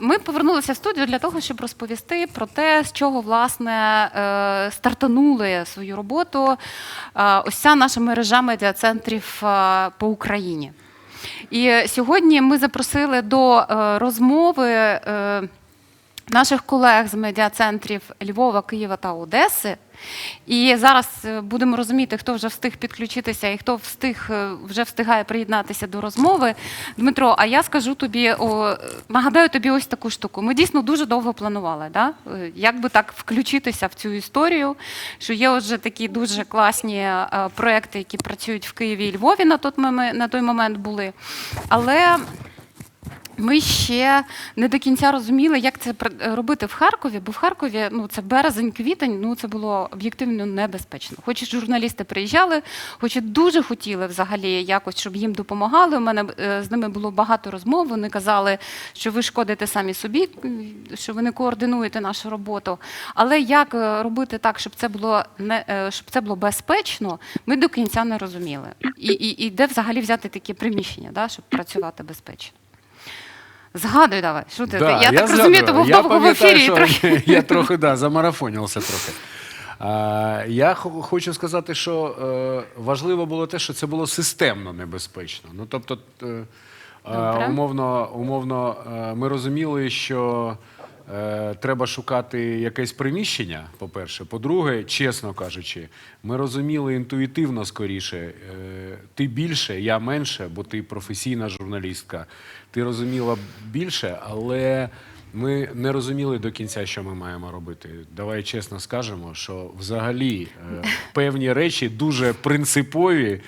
Ми повернулися в студію для того, щоб розповісти про те, з чого власне е, стартанули свою роботу е, ось ця наша мережа медіацентрів е, по Україні. І сьогодні ми запросили до розмови наших колег з медіацентрів Львова, Києва та Одеси. І зараз е, будемо розуміти, хто вже встиг підключитися і хто встиг е, вже встигає приєднатися до розмови. Дмитро, а я скажу тобі, о, нагадаю тобі ось таку штуку. Ми дійсно дуже довго планували, да? Е, як би так включитися в цю історію, що є вже такі дуже класні проекти, які працюють в Києві і Львові на той момент були. Але ми ще не до кінця розуміли, як це робити в Харкові, бо в Харкові ну це березень, квітень, ну це було об'єктивно небезпечно. Хоч журналісти приїжджали, хоч і дуже хотіли взагалі якось, щоб їм допомагали. У мене е, з ними було багато розмов. Вони казали, що ви шкодите самі собі, що ви не координуєте нашу роботу. Але як е, робити так, щоб це було не е, щоб це було безпечно, ми до кінця не розуміли. І, і, і де взагалі взяти таке приміщення, да, щоб працювати безпечно. Згадуй давай, що ти? Да, я, так згадую. розумію, ти був Я довго в ефірі. що трохи... Я трохи да, замарафонився трохи. А, я хочу сказати, що е, важливо було те, що це було системно небезпечно. Ну, тобто, е, е, умовно, умовно е, ми розуміли, що треба шукати якесь приміщення, по-перше. По-друге, чесно кажучи, ми розуміли інтуїтивно скоріше. Е, ти більше, я менше, бо ти професійна журналістка. Ти розуміла більше, але ми не розуміли до кінця, що ми маємо робити. Давай чесно скажемо, що взагалі е, певні речі дуже принципові.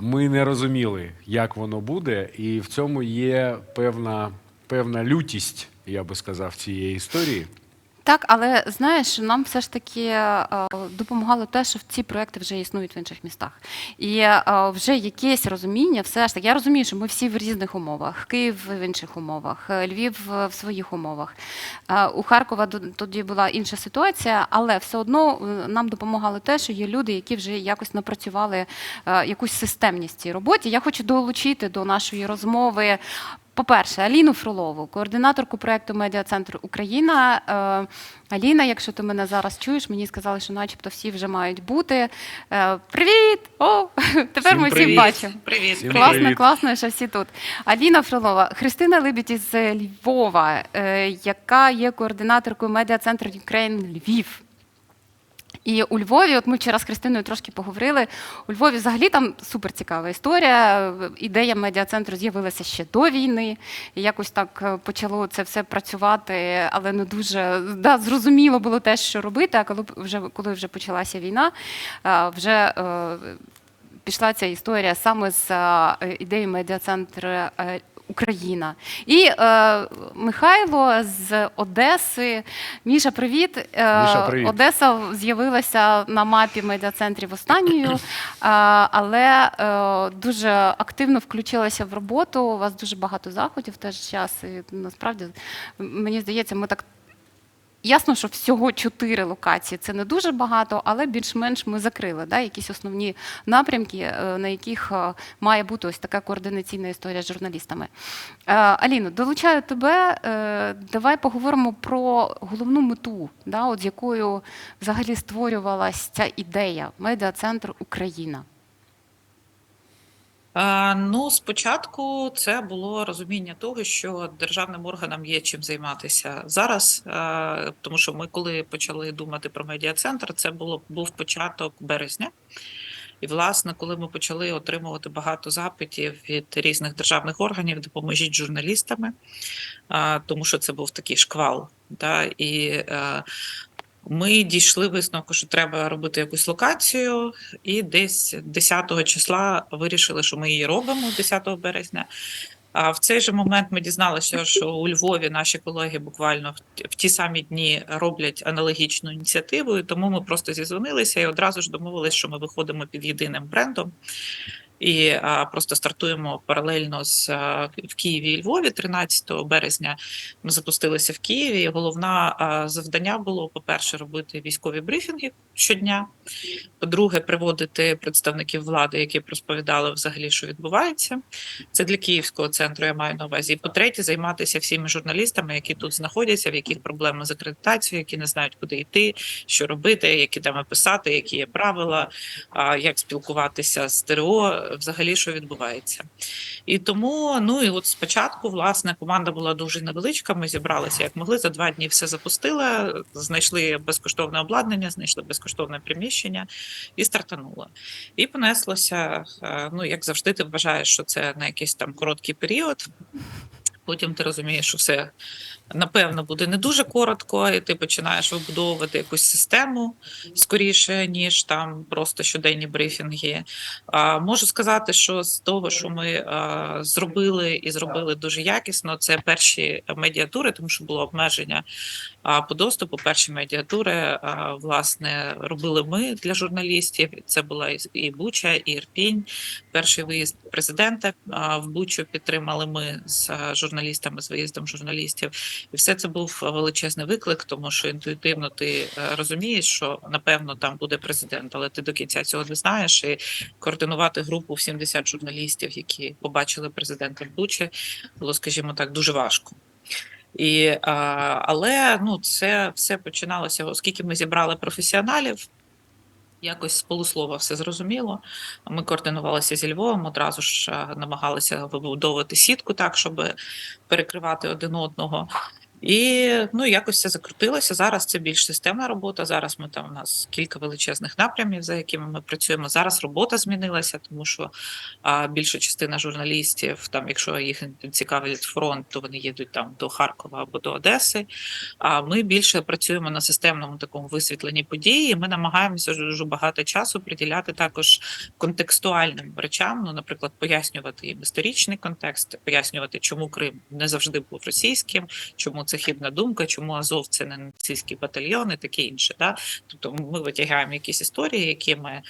Ми не розуміли, як воно буде, і в цьому є певна, певна лютість, я би сказав, цієї історії. Так, але знаєш, нам все ж таки е, допомагало те, що ці проекти вже існують в інших містах. І е, вже якесь розуміння, все ж таки, я розумію, що ми всі в різних умовах. Київ в інших умовах, е, Львів в своїх умовах. У Харкова тоді була інша ситуація, але все одно нам допомагало те, що є люди, які вже якось напрацювали якусь системність в цій роботі. Я хочу долучити до нашої розмови по-перше, Аліну Фролову, координаторку проекту Медіа-центр Україна. Е, Аліна, якщо ти мене зараз чуєш, мені сказали, що начебто всі вже мають бути. Е, Привіт! О, тепер Всім ми всіх бачимо. Привіт, Всім. Класно, Привіт. класно, що всі тут. Аліна Фролова, Христина Либідь із Львова, е, яка є координаторкою медіа-центру Ukraine Львів. І у Львові, от ми вчора з Христиною трошки поговорили. У Львові взагалі там супер цікава історія. Ідея медіа-центру з'явилася ще до війни. І якось так е, почало це все працювати, але не дуже да, зрозуміло було те, що робити. А коли вже коли вже почалася війна, е, вже е, пішла ця історія саме з ідеї медіа-центру е, Україна. І е, Михайло з Одеси. Міша, привіт. Е, Міша, привіт. Одеса з'явилася на мапі медіа-центрів останньою, е, але е, дуже активно включилася в роботу. У вас дуже багато заходів теж час. І насправді мені здається, ми так. Ясно, що всього чотири локації це не дуже багато, але більш-менш ми закрили да, якісь основні напрямки, е, на яких е, має бути ось така координаційна історія з журналістами. Е, Аліно, долучаю тебе. Давай поговоримо про головну мету, да, от з якою взагалі створювалася ця ідея медіа-центр Україна. А, ну, спочатку це було розуміння того, що державним органам є чим займатися зараз, тому що ми, коли почали думати про медіа-центр, це було був початок березня. І, власне, коли ми почали отримувати багато запитів від різних державних органів, допоможіть журналістами, тому що це був такий шквал. Да, і е, ми дійшли висновку, що треба робити якусь локацію, і десь 10 числа вирішили, що ми її робимо 10 березня. А в цей же момент ми дізналися, що у Львові наші колеги буквально в ті- самі дні роблять аналогічну ініціативу, і тому ми просто зізвонилися і одразу ж домовилися, що ми виходимо під єдиним брендом. І просто стартуємо паралельно з в Києві і Львові 13 березня. Ми запустилися в Києві. Головне завдання було, по-перше, робити військові брифінги, щодня. По-друге, приводити представників влади, які розповідали взагалі, що відбувається. Це для Київського центру, я маю на увазі. І по-третє, займатися всіми журналістами, які тут знаходяться, в яких проблеми з акредитацією, які не знають, куди йти, що робити, які теми писати, які є правила, як спілкуватися з ТРО, взагалі що відбувається. І тому, ну і от спочатку, власне, команда була дуже невеличка. Ми зібралися як могли. За два дні все запустили, знайшли безкоштовне обладнання, знайшли безкоштовне приміщення і стартануло. І понеслося. е, Ну, як завжди, ти вважаєш, що це на якийсь там короткий період. Потім ти розумієш, що все напевно буде не дуже коротко, і ти починаєш вибудовувати якусь систему скоріше, ніж там просто щоденні брифінги. Можу сказати, що з того, що ми зробили і зробили дуже якісно, це перші медіатури, тому що було обмеження по доступу. Перші медіатури власне робили ми для журналістів. Це була і- Буча, і Ірпінь. Перший виїзд президента в Бучу підтримали ми з журналістами з виїздом журналістів. І все це був величезний виклик, тому що інтуїтивно ти е, розумієш, що напевно там буде президент, але ти до кінця цього не знаєш. І координувати групу в 70 журналістів, які побачили президента в Бучі, було, скажімо так, дуже важко. І, але ну, це все починалося, оскільки ми зібрали професіоналів. Якось з полуслова все зрозуміло. Ми координувалися зі Львовом, одразу ж намагалися вибудовувати сітку так, щоб перекривати один одного. І ну якось все закрутилося. Зараз це більш системна робота. Зараз ми там у нас кілька величезних напрямів, за якими ми працюємо. Зараз робота змінилася, тому що а, більша частина журналістів, там, якщо їх цікавить фронт, то вони їдуть там до Харкова або до Одеси. А ми більше працюємо на системному такому висвітленні події. Ми намагаємося дуже багато часу приділяти також контекстуальним речам. Ну, наприклад, пояснювати їм історичний контекст, пояснювати, чому Крим не завжди був російським, чому це хибна думка, чому Азов це не нацистський батальйон і таке інше. Да? Тобто ми витягаємо якісь історії, які ми.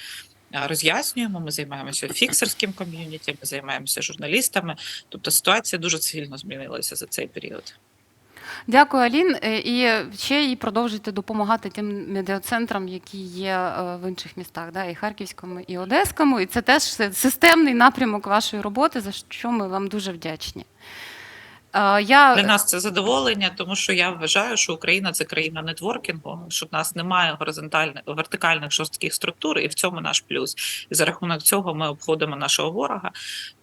Роз'яснюємо, ми займаємося фіксерським ком'юніті, ми займаємося журналістами. Тобто ситуація дуже сильно змінилася за цей період. Дякую, Алін. Е, І ще і продовжуйте допомагати тим медіацентрам, які є е, в інших містах, да, і Харківському, і Одеському. І це теж системний напрямок вашої роботи, за що ми вам дуже вдячні. Я Для нас це задоволення, тому що я вважаю, що Україна це країна нетворкінгу, що в нас немає горизонтальних вертикальних жорстких структур, і в цьому наш плюс. І за рахунок цього ми обходимо нашого ворога.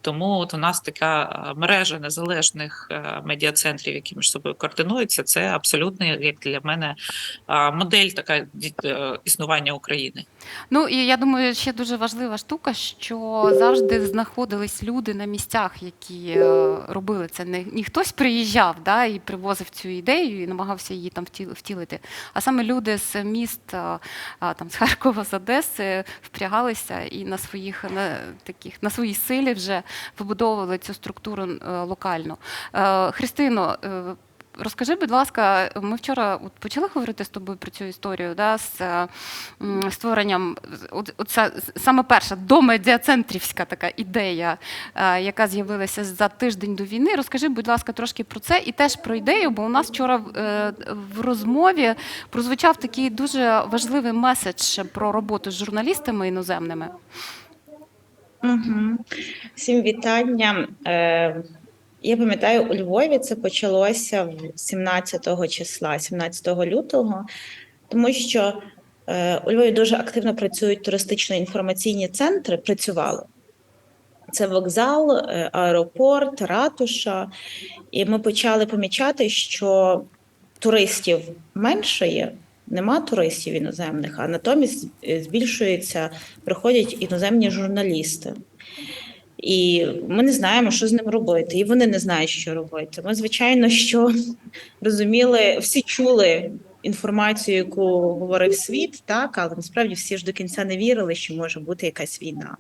Тому от у нас така е, мережа незалежних е, медіацентрів, які між собою координуються. Це абсолютно як для мене е, модель така існування України. Ну і я думаю, ще дуже важлива штука, що завжди знаходились люди на місцях, які робили це. Не, не хтось приїжджав да, і привозив цю ідею і намагався її там втілити. А саме люди з міст е, там, з Харкова, з Одеси впрягалися і на своїх на, таких на своїй силі вже вибудовували цю структуру е, локально. Е, Христино, е, Розкажи, будь ласка, ми вчора от почали говорити з тобою про цю історію, да, з е, створенням от, от ця, саме перша домедіацентрівська така ідея, е, яка з'явилася за тиждень до війни. Розкажи, будь ласка, трошки про це і теж про ідею, бо у нас вчора е, в розмові прозвучав такий дуже важливий меседж про роботу з журналістами іноземними. Угу. Всім вітання. Я пам'ятаю, у Львові це почалося в 17 числа, 17 лютого, тому що е, у Львові дуже активно працюють туристично-інформаційні центри, працювали. Це вокзал, е, аеропорт, ратуша. І ми почали помічати, що туристів менше є, нема туристів іноземних, а натомість е, збільшується, приходять іноземні журналісти. І ми не знаємо, що з ним робити, і вони не знають, що робити. Ми, звичайно, що розуміли, всі чули інформацію, яку говорив світ, так, але насправді всі ж до кінця не вірили, що може бути якась війна.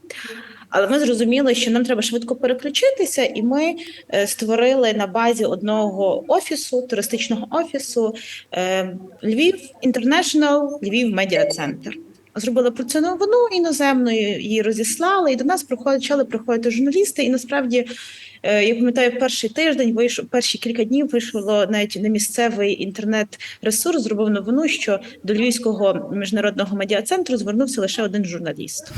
Але ми зрозуміли, що нам треба швидко переключитися, і ми е, створили на базі одного офісу, туристичного офісу е, Львів Інтернешнл, Львів Медіа Центр. Зробили про цю новину іноземною, її розіслали, і до нас почали приходити журналісти. І насправді, е, я пам'ятаю, перший тиждень вийшов, перші кілька днів вийшло навіть на місцевий інтернет-ресурс, зробив новину, що до Львівського міжнародного медіа-центру звернувся лише один журналіст.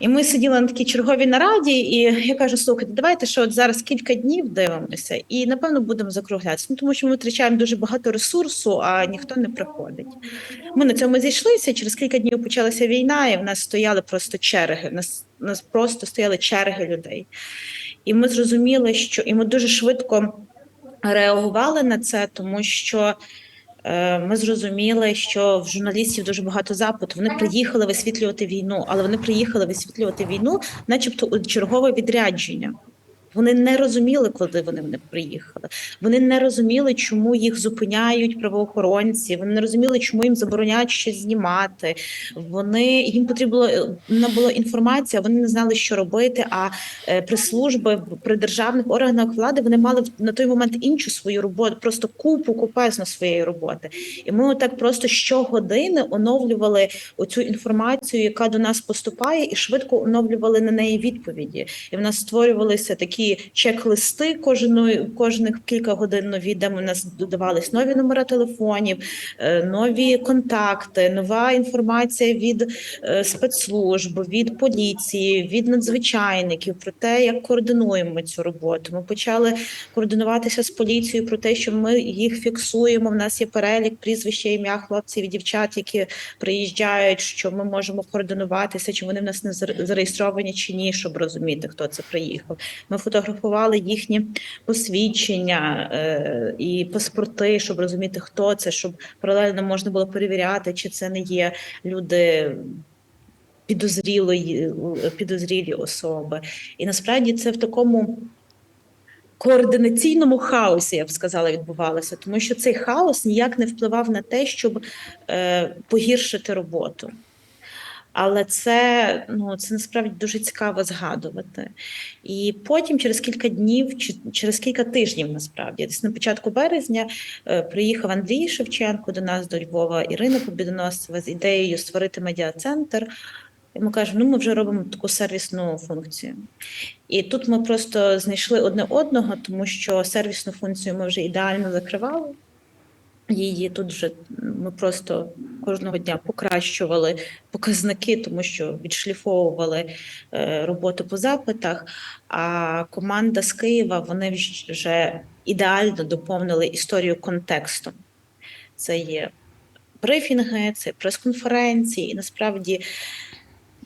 І ми сиділи на такій черговій нараді, і я кажу: слухайте, давайте що от зараз кілька днів дивимося, і напевно будемо закруглятися. Ну тому що ми витрачаємо дуже багато ресурсу, а ніхто не приходить. Ми на цьому зійшлися. Через кілька днів почалася війна, і в нас стояли просто черги. В нас, в нас просто стояли черги людей. І ми зрозуміли, що і ми дуже швидко реагували на це, тому що. Е, Ми зрозуміли, що в журналістів дуже багато запиту. Вони приїхали висвітлювати війну, але вони приїхали висвітлювати війну, начебто у чергове відрядження. Вони не розуміли, коли вони не приїхали. Вони не розуміли, чому їх зупиняють правоохоронці. Вони не розуміли, чому їм забороняють щось знімати. Вони їм потрібна була була інформація. Вони не знали, що робити. А е, прес-служби при державних органах влади вони мали на той момент іншу свою роботу, просто купу купезно своєї роботи. І ми отак просто щогодини оновлювали оцю інформацію, яка до нас поступає, і швидко оновлювали на неї відповіді. І в нас створювалися такі чек-листи кожної кожних кілька годин нові, де у нас додавались нові номери телефонів, е, нові контакти, нова інформація від е, спецслужб, від поліції, від надзвичайників про те, як координуємо цю роботу. Ми почали координуватися з поліцією про те, що ми їх фіксуємо. В нас є перелік прізвища, ім'я хлопців і дівчат, які приїжджають, що ми можемо координуватися, чи вони в нас не зареєстровані чи ні, щоб розуміти, хто це приїхав. Ми фотографували їхні посвідчення е, і паспорти, щоб розуміти, хто це, щоб паралельно можна було перевіряти, чи це не є люди. Підозрілої підозрілі особи, і насправді це в такому координаційному хаосі, я б сказала, відбувалося, тому що цей хаос ніяк не впливав на те, щоб е, погіршити роботу. Але це ну це насправді дуже цікаво згадувати. І потім, через кілька днів, чи через кілька тижнів, насправді, десь на початку березня, е, приїхав Андрій Шевченко до нас до Львова, Ірина Побідоносцева з ідеєю створити медіа-центр. І ми кажемо, ну ми вже робимо таку сервісну функцію. І тут ми просто знайшли одне одного, тому що сервісну функцію ми вже ідеально закривали. Її тут вже ми просто кожного дня покращували показники, тому що відшліфовували е, роботу по запитах. А команда з Києва вони вже ідеально доповнили історію контексту. Це є брифінги, це прес-конференції, і насправді.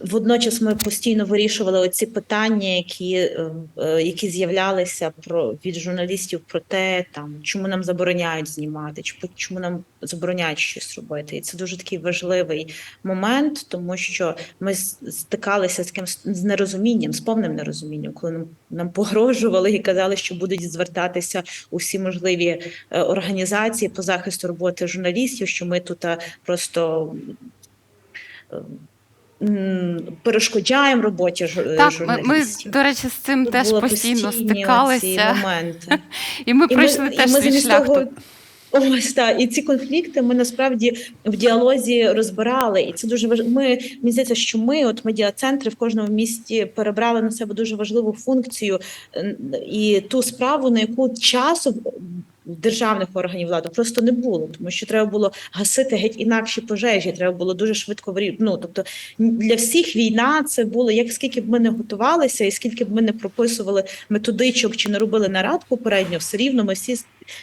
Водночас ми постійно вирішували оці питання, які, е, е, які з'являлися про від журналістів про те, там чому нам забороняють знімати, чи чому нам забороняють щось робити. І це дуже такий важливий момент, тому що ми стикалися з ким з нерозумінням, з повним нерозумінням, коли нам, нам погрожували і казали, що будуть звертатися у всі можливі е, організації по захисту роботи журналістів, що ми тут просто. Е, Перешкоджаємо роботі жур- Так, ми, журналістів. ми, до речі, з цим Тут теж постійно стикалися, моменти. і ми І пройшли ми, теж і ми свій шлях. того. Ось так, і ці конфлікти ми насправді в діалозі розбирали, і це дуже важливо. Ми мені здається, що ми, от медіа-центри в кожному місті, перебрали на себе дуже важливу функцію е, і ту справу, на яку часу державних органів влади просто не було, тому що треба було гасити геть інакші пожежі. Треба було дуже швидко. Ну, тобто для всіх війна це було як скільки б ми не готувалися, і скільки б ми не прописували методичок чи не робили нарад попередньо, все рівно ми всі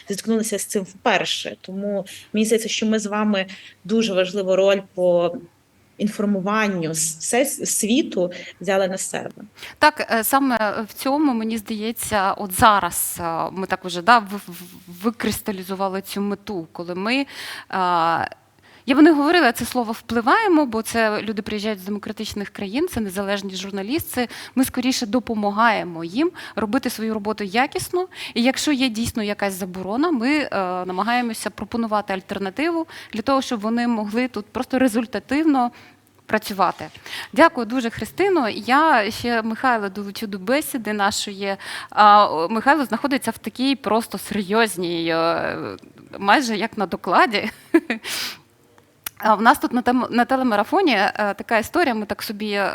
зіткнулися з цим вперше. Тому мені здається, що ми з вами дуже важливу роль по інформуванню все світу взяли на себе. Так, е, саме в цьому мені здається, от зараз е, ми так уже да, викристалізували цю мету, коли ми. Я не говорила це слово впливаємо, бо це люди приїжджають з демократичних країн, це незалежні журналісти. Ми скоріше допомагаємо їм робити свою роботу якісно. І якщо є дійсно якась заборона, ми е, намагаємося пропонувати альтернативу для того, щоб вони могли тут просто результативно працювати. Дякую дуже, Христино. Я ще Михайла долучу до бесіди нашої. Михайло знаходиться в такій просто серйозній, е, майже як на докладі. В нас тут на на телемарафоні е, така історія. Ми так собі е,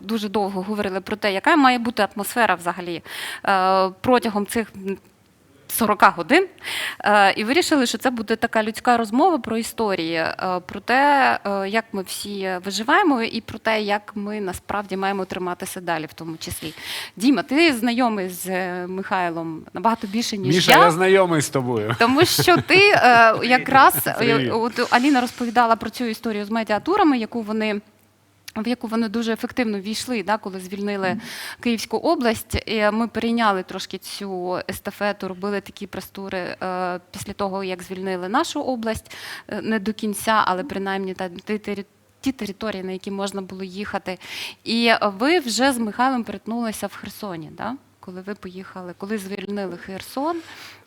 дуже довго говорили про те, яка має бути атмосфера взагалі е, протягом цих. М, 40 годин е, і вирішили, що це буде така людська розмова про історії, е, про те, е, як ми всі виживаємо, і про те, як ми насправді маємо триматися далі, в тому числі. Діма, ти знайомий з Михайлом набагато більше ніж Міша, я знайомий з тобою. тому що ти якраз Привіт. от Аліна розповідала про цю історію з медіатурами, яку вони. В яку вони дуже ефективно війшли, да, коли звільнили Київську область. І ми перейняли трошки цю естафету, робили такі прес-тури е, після того, як звільнили нашу область е, не до кінця, але принаймні та ті території, на які можна було їхати. І ви вже з Михайлом перетнулися в Херсоні, да? коли ви поїхали, коли звільнили Херсон,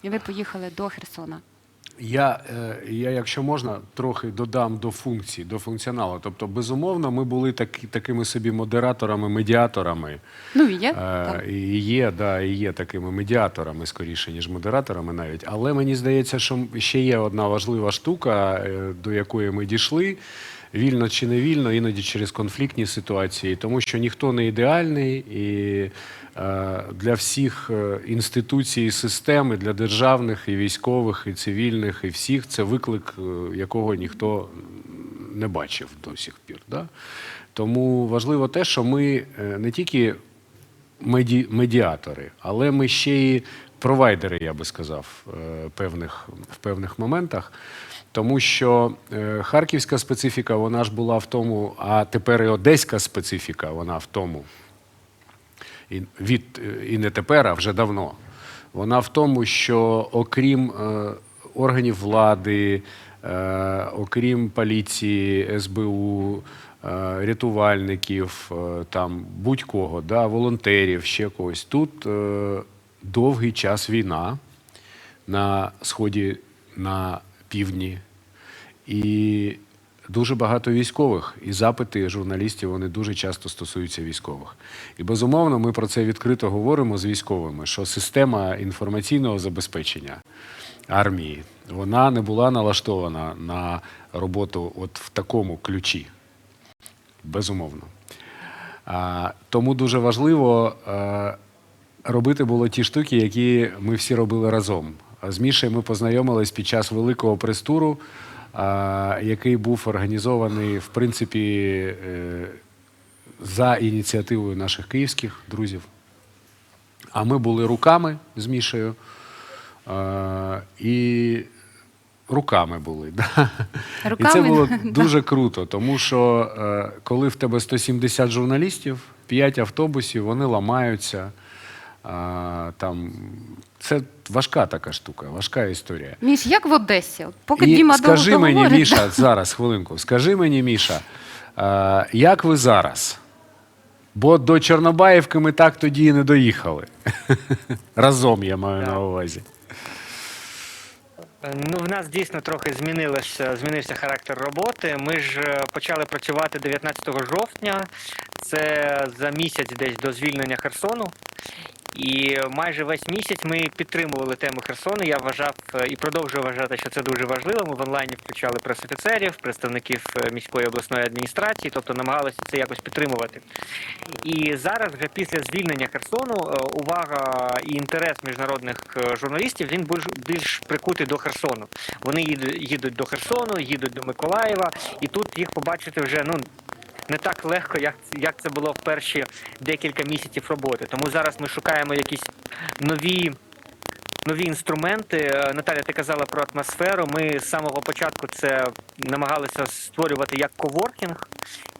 і ви поїхали до Херсона. Я, е, я, якщо можна, трохи додам до функцій, до функціоналу. Тобто, безумовно, ми були такі, такими собі модераторами, медіаторами. Ну і є. Е, так. І є, да, і є такими медіаторами скоріше, ніж модераторами навіть. Але мені здається, що ще є одна важлива штука, е, до якої ми дійшли. Вільно чи не вільно, іноді через конфліктні ситуації, тому що ніхто не ідеальний, і е, для всіх е, інституцій і систем, і для державних, і військових, і цивільних, і всіх це виклик, е, якого ніхто не бачив до сих пір. Да? Тому важливо те, що ми не тільки меді, медіатори, але ми ще й провайдери, я би сказав, певних, в певних моментах. Тому що е, харківська специфіка, вона ж була в тому, а тепер і одеська специфіка, вона в тому. І, від, е, і не тепер, а вже давно. Вона в тому, що окрім е, органів влади, е, окрім поліції, СБУ, е, рятувальників, е, там будь-кого, да, волонтерів, ще когось. Тут е, довгий час війна на сході, на півдні. І дуже багато військових, і запити журналістів вони дуже часто стосуються військових. І безумовно, ми про це відкрито говоримо з військовими, що система інформаційного забезпечення армії вона не була налаштована на роботу от в такому ключі. Безумовно. А, тому дуже важливо е, робити було ті штуки, які ми всі робили разом. З Мішею ми познайомились під час великого прес-туру, який був організований, в принципі, е, за ініціативою наших київських друзів. А ми були руками з Мішею. І руками були. Да? І це було дуже круто, тому що е, коли в тебе 170 журналістів, 5 автобусів, вони ламаються. А, там, це важка така штука, важка історія. Міш, як в Одесі? От Поки І Діма скажи мені, говорить, Міша, зараз хвилинку, скажи мені, Міша, а, як ви зараз? Бо до Чорнобаївки ми так тоді і не доїхали. Разом я маю на увазі. Е, Ну, в нас дійсно трохи змінилося, змінився характер роботи. Ми ж е, почали працювати 19 жовтня, це за місяць десь до звільнення Херсону. І майже весь місяць ми підтримували тему Херсону. Я вважав е, і продовжую вважати, що це дуже важливо. Ми в онлайні включали прес-офіцерів, представників е, міської обласної адміністрації, тобто намагалися це якось підтримувати. І зараз, вже після звільнення Херсону, е, увага і інтерес міжнародних журналістів він більш, більш прикутий до Херсону. Вони їдуть до Херсону, їдуть до Миколаєва, і тут їх побачити вже ну. Не так легко, як, як це було в перші декілька місяців роботи. Тому зараз ми шукаємо якісь нові, нові інструменти. Е, Наталя, ти казала про атмосферу. Ми з самого початку це намагалися створювати як коворкінг.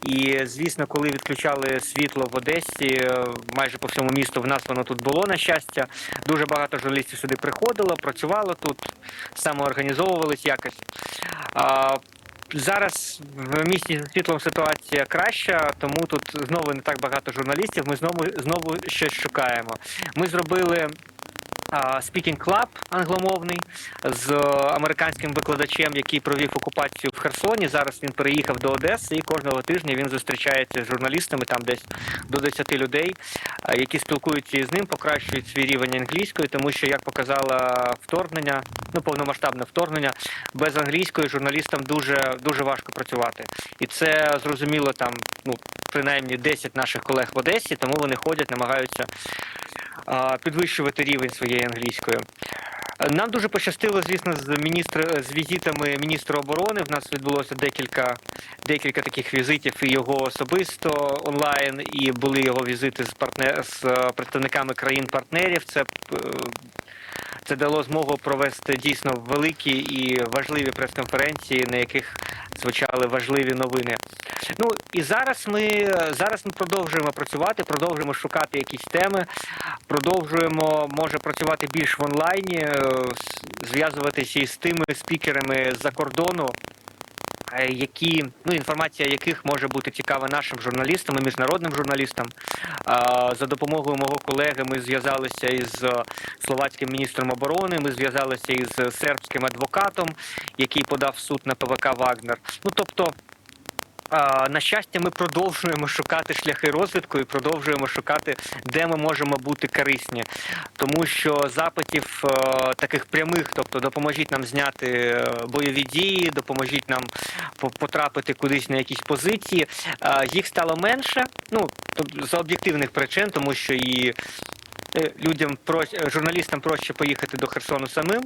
І звісно, коли відключали світло в Одесі, е, майже по всьому місту в нас воно тут було на щастя. Дуже багато журналістів сюди приходило, працювало тут, самоорганізовувались якось. Зараз в місті за світлом ситуація краща, тому тут знову не так багато журналістів. Ми знову знову щось шукаємо. Ми зробили Speaking Club англомовний з американським викладачем, який провів окупацію в Херсоні. Зараз він переїхав до Одеси, і кожного тижня він зустрічається з журналістами, там десь до 10 людей, які спілкуються із ним, покращують свій рівень англійської, тому що, як показало вторгнення, ну повномасштабне вторгнення, без англійської журналістам дуже дуже важко працювати. І це зрозуміло там, ну принаймні 10 наших колег в Одесі, тому вони ходять, намагаються підвищувати рівень своєї англійської. Нам дуже пощастило, звісно, з міністр з візитами міністра оборони. В нас відбулося декілька декілька таких візитів і його особисто онлайн, і були його візити з партнер з е, представниками країн-партнерів. Це е, це дало змогу провести дійсно великі і важливі прес-конференції, на яких звучали важливі новини. Ну і зараз ми зараз ми продовжуємо працювати, продовжуємо шукати якісь теми, продовжуємо може працювати більш в онлайні, е, зв'язуватися із тими спікерами з-за кордону. Е, Які ну інформація яких може бути цікава нашим журналістам і міжнародним журналістам. За допомогою мого колеги ми зв'язалися із е, словацьким міністром оборони. Ми зв'язалися із сербським адвокатом, який подав суд на ПВК Вагнер. Ну тобто. На щастя, ми продовжуємо шукати шляхи розвитку і продовжуємо шукати, де ми можемо бути корисні, тому що запитів е, таких прямих, тобто допоможіть нам зняти е, бойові дії, допоможіть нам по- потрапити кудись на якісь позиції. е, Їх стало менше. Ну за об'єктивних причин, тому що і людям про журналістам проще поїхати до Херсону самим.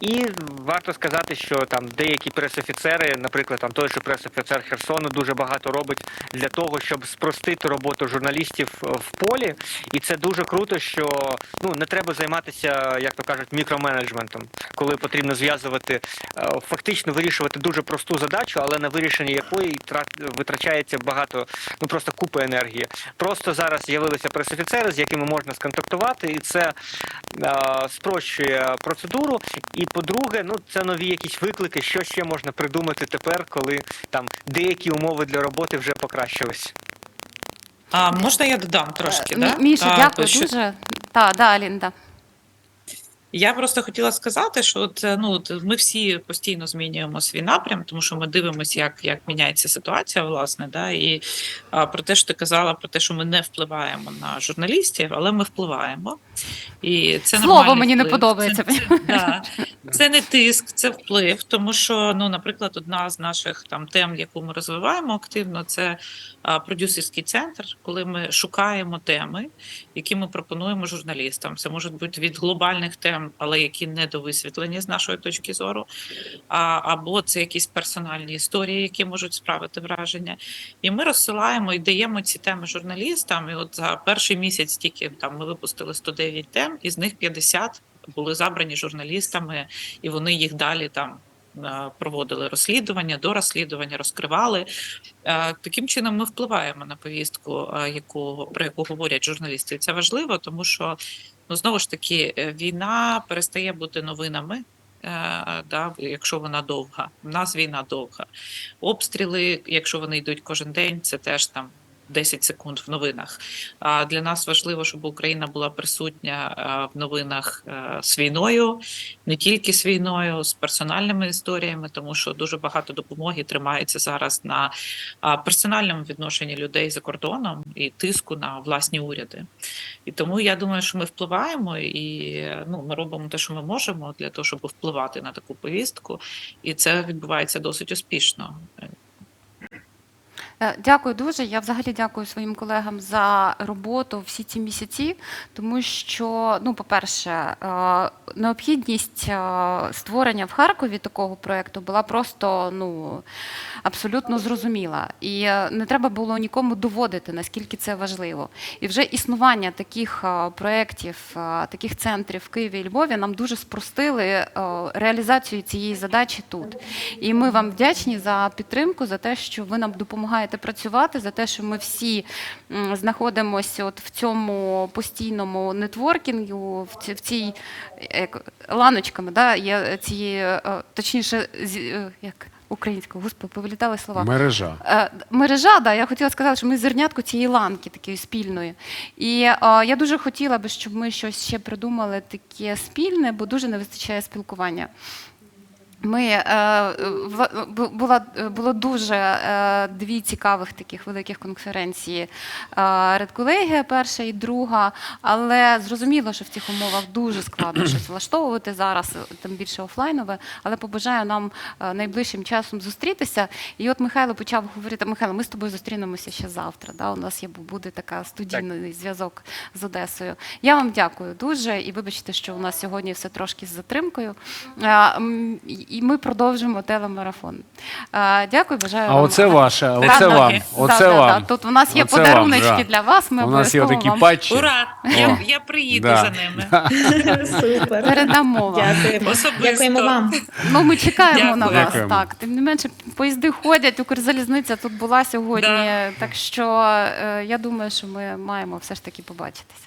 І варто сказати, що там деякі пресофіцери, наприклад, там той же пресофіцер Херсону, дуже багато робить для того, щоб спростити роботу журналістів е, в полі. І це дуже круто, що ну не треба займатися, як то кажуть, мікроменеджментом, коли потрібно зв'язувати, е, фактично вирішувати дуже просту задачу, але на вирішення якої тра- витрачається багато, ну просто купа енергії. Просто зараз з'явилися пресофіцери, з якими можна сконтактувати, і це е, спрощує процедуру. І по-друге, ну це нові якісь виклики, що ще можна придумати тепер, коли там деякі умови для роботи вже покращились. А можна я додам трошки? Е, да? Мі- Міша, А, дякую що- дуже. Так, да, Алін, да. Я просто хотіла сказати, що от, е, ну, от ми всі постійно змінюємо свій напрям, тому що ми дивимося, як, як міняється ситуація, власне, да, і а, про те, що ти казала, про те, що ми не впливаємо на журналістів, але ми впливаємо. І це Слово мені не подобається, Це, це, да, це не тиск, це вплив. Тому що, ну, наприклад, одна з наших там тем, яку ми розвиваємо активно, це а, продюсерський центр, коли ми шукаємо теми, які ми пропонуємо журналістам. Це можуть бути від глобальних тем, але які недовисвітлені з нашої точки зору, а, або це якісь персональні історії, які можуть справити враження. І ми розсилаємо і даємо ці теми журналістам. І от за перший місяць тільки там ми випустили 109 тем, із них 50 були забрані журналістами, і вони їх далі там. е, Проводили розслідування, до розслідування, розкривали. Е, Таким чином ми впливаємо на повістку, е, яку про яку говорять журналісти. Це важливо, тому що ну знову ж таки е, війна перестає бути новинами. е, Да, якщо вона довга, У нас війна довга. Обстріли, якщо вони йдуть кожен день, це теж там 10 секунд в новинах. А для нас важливо, щоб Україна була присутня е, в новинах е, з війною, не тільки з війною, з персональними історіями, тому що дуже багато допомоги тримається зараз на персональному відношенні людей за кордоном і тиску на власні уряди. І тому я думаю, що ми впливаємо і ну, ми робимо те, що ми можемо для того, щоб впливати на таку повістку, і це відбувається досить успішно. Е, Дякую дуже. Я взагалі дякую своїм колегам за роботу всі ці місяці, тому що, ну, по-перше, е, необхідність е, створення в Харкові такого проєкту була просто ну, абсолютно зрозуміла. І не треба було нікому доводити, наскільки це важливо. І вже існування таких проєктів, таких центрів в Києві і Львові нам дуже спростили реалізацію цієї задачі тут. І ми вам вдячні за підтримку, за те, що ви нам допомагаєте працювати, за те, що ми всі знаходимося от в цьому постійному нетворкінгу, в ці- в цій як, ланочками, да, є цієї, е, точніше, е, як українською, господи, повилітали слова. Мережа. Е, Мережа, да, я хотіла сказати, що ми зернятко цієї ланки такої спільної. І е, я дуже хотіла би, щоб ми щось ще придумали таке спільне, бо дуже не вистачає спілкування. Ми е, вла- була було дуже е, дві цікавих таких великих конференції. Редколегія перша і друга, але зрозуміло, що в цих умовах дуже складно щось влаштовувати зараз, е, тим більше офлайнове. Але побажаю нам найближчим часом зустрітися. І от Михайло почав говорити: Михайло, ми з тобою зустрінемося ще завтра. Да? У нас є буде така студійний зв'язок з Одесою. Я вам дякую дуже і вибачте, що у нас сьогодні все трошки з затримкою. І ми продовжимо телемарафон. Дякую, бажаю А вам. оце ваше, оце так, вам. так. Оце Да, да, вам. да. Тут у нас є Оце вам, подаруночки да. для вас. Ми У нас є обов'язково такі вам патчі. Ура! Я, я приїду Да. за ними. Супер. передамо вам. Дякуємо. Особисто. Дякуємо вам. Ну, ми чекаємо на вас. Дякуємо. Так, тим не менше, поїзди ходять, Укрзалізниця тут була сьогодні. Да. Так що е, я думаю, що ми маємо все ж таки побачитися.